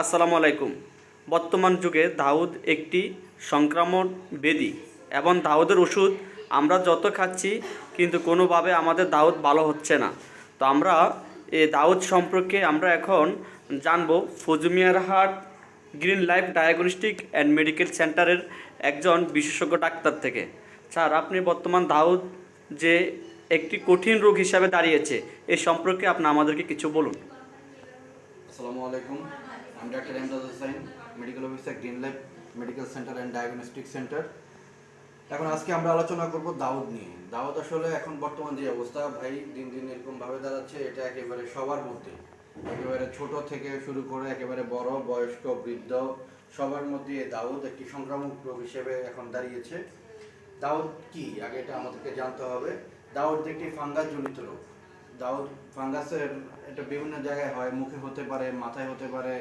আসসালামু আলাইকুম। বর্তমান যুগে দাউদ একটি সংক্রামক বেদি এবং দাউদের ওষুধ আমরা যত খাচ্ছি, কিন্তু কোনোভাবে আমাদের দাউদ ভালো হচ্ছে না। তো আমরা এই দাউদ সম্পর্কে আমরা এখন জানব। ফজুমিয়ার হাট, green life diagnostic and medical সেন্টারের একজন বিশেষজ্ঞ ডাক্তার থেকে। স্যার, আপনি বর্তমান দাউদ যে একটি কঠিন রোগ হিসাবে দাঁড়িয়েছে, এ সম্পর্কে আপনি আমাদেরকে কিছু বলুন। আসসালামু আলাইকুম। আমি doctor Emdad Hossain medical officer green life medical centre and diagnostic centre এখন আজকে আমরা আলোচনা করব দাউদ নিয়ে। দাউদ আসলে এখন বর্তমান যে অবস্থা, ভাই, দিন দিন এরকম ভাবে দাঁড়াচ্ছে, এটা একেবারে সবার মধ্যে। একেবারে ছোট থেকে শুরু করে একেবারে বড়, বয়স্ক, বৃদ্ধ, সবার মধ্যে দাউদ একটি সংক্রামক রোগ হিসেবে এখন দাঁড়িয়েছে। দাউদ কি? আগে এটা আমাদেরকে জানতে হবে। দাউদ একটি ফাঙ্গাস জনিত রোগ। দাউদ ফাঙ্গাসের এটা বিভিন্ন জায়গায় হয়, মুখে হতে পারে, মাথায় হতে পারে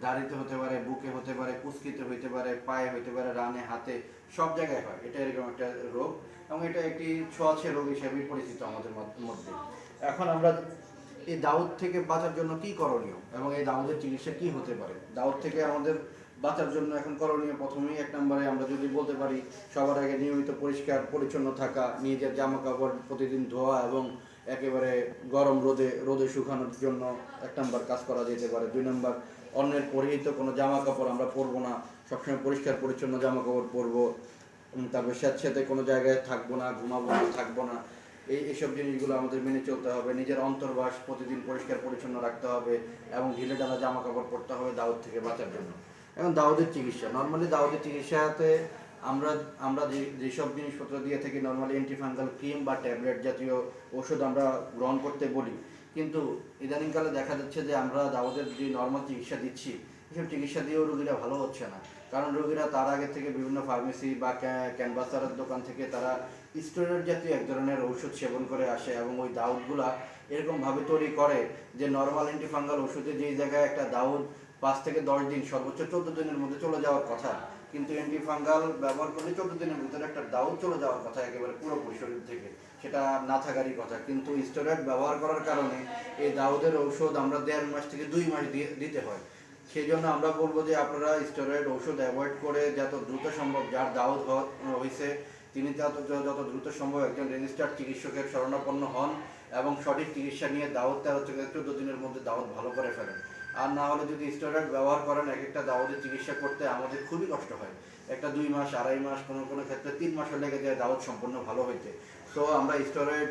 দাড়িতে হতে পারে, বুকে হতে পারে, কুস্কিতে হতে পারে, পায়ে হতে পারে, রানে, হাতে, সব জায়গায় হয়। এটা এরকম একটা রোগ এবং এটা একটি ছোঁয়াছে রোগ হিসেবে পরিচিত আমাদের মধ্যে। এখন আমরা এই দাউদ থেকে বাঁচার জন্য কি করণীয় এবং এই দাউদের চিকিৎসা কি হতে পারে? দাউদ থেকে আমাদের বাঁচার জন্য এখন করণীয় প্রথমেই এক নম্বরে আমরা যদি বলতে পারি, সবার আগে নিয়মিত পরিষ্কার, পরিচ্ছন্ন থাকা, নিজের জামা কাপড় প্রতিদিন ধোয়া এবং একেবারে গরম রোদে রোদে শুকানোর জন্য এক নম্বর কাজ করা যেতে পারে। দুই নম্বর, অন্যের পরিহিত কোনো জামা কাপড় আমরা পরবো না। সবসময় পরিষ্কার, পরিচ্ছন্ন জামা কাপড় পরবো তারপর স্যাঁতস্যাঁতে কোনো জায়গায় থাকব না, ঘুমাবো না, থাকব না। এই, এইসব জিনিসগুলো আমাদের মেনে চলতে হবে। নিজের অন্তর্বাস প্রতিদিন পরিষ্কার, পরিচ্ছন্ন রাখতে হবে এবং ঢিলে ঢালা জামা কাপড় পরতে হবে দাউদ থেকে বাঁচার জন্য। এখন দাউদের চিকিৎসা, নর্মালি দাউদের চিকিৎসাতে আমরা আমরা যে, যেসব জিনিসপত্র দিয়ে থাকি নর্মালি অ্যান্টিফাঙ্গাল ক্রিম বা ট্যাবলেট জাতীয় ওষুধ আমরা গ্রহণ করতে বলি। কিন্তু ইদানিংকালে দেখা যাচ্ছে যে আমরা দাউদের যে নর্মাল চিকিৎসা দিচ্ছি, এসব চিকিৎসা দিয়েও রোগীরা ভালো হচ্ছে না। কারণ রোগীরা তার আগে থেকে বিভিন্ন ফার্মেসি বা ক্যানভাসারের দোকান থেকে তারা স্টেরয়েড জাতীয় এক ধরনের ওষুধ সেবন করে আসে এবং ওই দাউদগুলা এরকমভাবে তৈরি করে যে নর্মাল অ্যান্টিফাঙ্গাল ওষুধে যেই জায়গায় একটা দাউদ পাঁচ থেকে দশ দিন, সর্বোচ্চ চোদ্দ দিনের মধ্যে চলে যাওয়ার কথা। কিন্তু অ্যান্টিফাঙ্গাল ব্যবহার করলে চোদ্দ দিনের ভিতরে একটা দাউদ চলে যাওয়ার কথা একেবারে পুরোপুরি শরীর থেকে। সেটা না থাকারই কথা। কিন্তু স্টেরয়েড ব্যবহার করার কারণে এই দাউদের ঔষধ আমরা দেড় মাস থেকে দুই মাস দিয়ে দিতে হয়। সেই জন্য আমরা বলব যে আপনারা স্টেরয়েড ওষুধ অ্যাভয়েড করে যত দ্রুত সম্ভব যার দাউদ হয়েছে, তিনি যত যত দ্রুত সম্ভব একজন রেজিস্টার্ড চিকিৎসকের শরণাপন্ন হন এবং সঠিক চিকিৎসা নিয়ে দাউদ তেরো থেকে চোদ্দ দিনের মধ্যে দাউদ ভালো করে ফেলেন। আর না হলে যদি স্টেরয়েড ব্যবহার করেন এক একটা দাওয়াতের চিকিৎসা করতে আমাদের খুবই কষ্ট হয়। একটা দুই মাস, আড়াই মাস কোনো কোনো ক্ষেত্রে তিন মাসও লেগে যায়, দাওয়াত সম্পূর্ণ ভালো হয়েছে তো আমরা স্টেরয়েড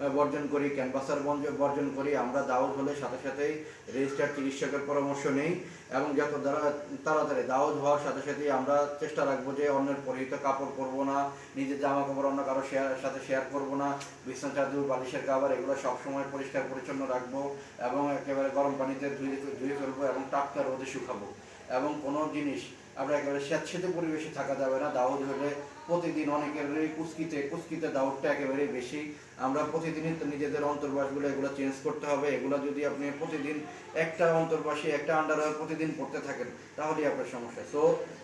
বর্জন করি, ক্যানভাসার বর্জ- বর্জন করি, আমরা দাউদ হলে সাথে সাথেই রেজিস্টার্ড চিকিৎসকের পরামর্শ নেই এবং যত দ্বারা- তাড়াতাড়ি দাউদ হওয়ার সাথে সাথেই আমরা চেষ্টা রাখব যে অন্যের পরিহিত কাপড় পরবো না, নিজের জামা কাপড় অন্য কারও শেয়ার সাথে শেয়ার করব না, বিছনা, চাদর, বালিশের কাবার এগুলো সবসময় পরিষ্কার পরিচ্ছন্ন রাখব এবং একেবারে গরম পানিতে ধুয়ে ধুয়ে ফেলব এবং টাটকা রোদে শুকাবো এবং কোনো জিনিস আমরা একেবারে স্যাঁতসেঁতে পরিবেশে থাকা যাবে না। দাউদ হলে প্রতিদিন অনেকের কুস্কিতে কুস্কিতে দাউদটা একেবারে বেশি। আমরা প্রতিদিনই তো নিজেদের অন্তর্বাসগুলো এগুলো চেঞ্জ করতে হবে। এগুলো যদি আপনি প্রতিদিন একটা অন্তর্বাসে, একটা আন্ডার প্রতিদিন পড়তে থাকেন, তাহলেই আপনার সমস্যা। সো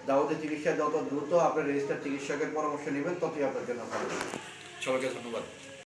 দাউদের চিকিৎসা যত দ্রুত আপনার রেজিস্টার চিকিৎসকের পরামর্শ নেবেন, ততই আপনার জন্য ভালো। সবাইকে ধন্যবাদ।